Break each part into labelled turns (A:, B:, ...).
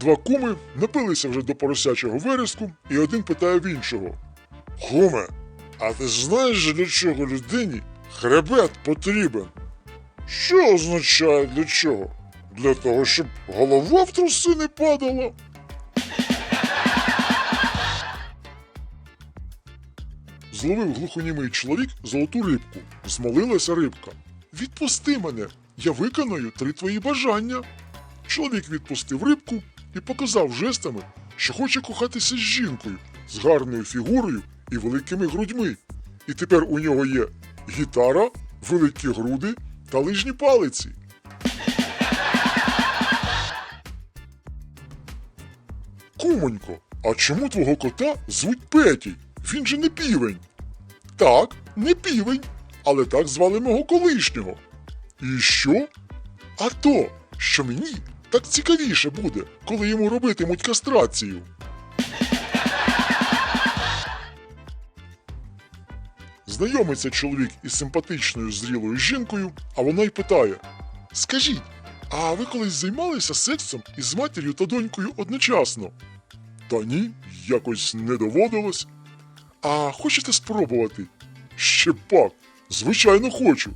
A: Два куми напилися вже до поросячого вереску, і один питає в іншого: Куме, а ти знаєш, для чого людині хребет потрібен? Що означає для чого? Для того, щоб голова в труси не падала. Зловив глухонімий чоловік золоту рибку. Змолилася рибка. Відпусти мене, я виконаю три твої бажання. Чоловік відпустив рибку і показав жестами, що хоче кохатися з жінкою з гарною фігурою і великими грудьми. І тепер у нього є гітара, великі груди та лижні палиці. Кумонько, а чому твого кота звуть Петій? Він же не півень. Так, не півень, але так звали мого колишнього. І що? А то, що мені так цікавіше буде, коли йому робитимуть кастрацію. Знайомиться чоловік із симпатичною зрілою жінкою, а вона й питає: Скажіть, а ви колись займалися сексом із матір'ю та донькою одночасно? Та ні, якось не доводилось. А хочете спробувати? Ще пак, звичайно, хочу.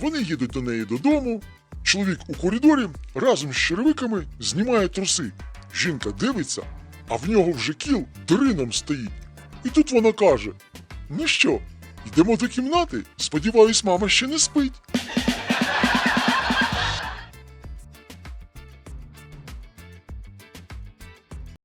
A: Вони їдуть до неї додому. Чоловік у коридорі разом з черевиками знімає труси. Жінка дивиться, а в нього вже кіл дрином стоїть. І тут вона каже: Ну що, йдемо до кімнати? Сподіваюсь, мама ще не спить.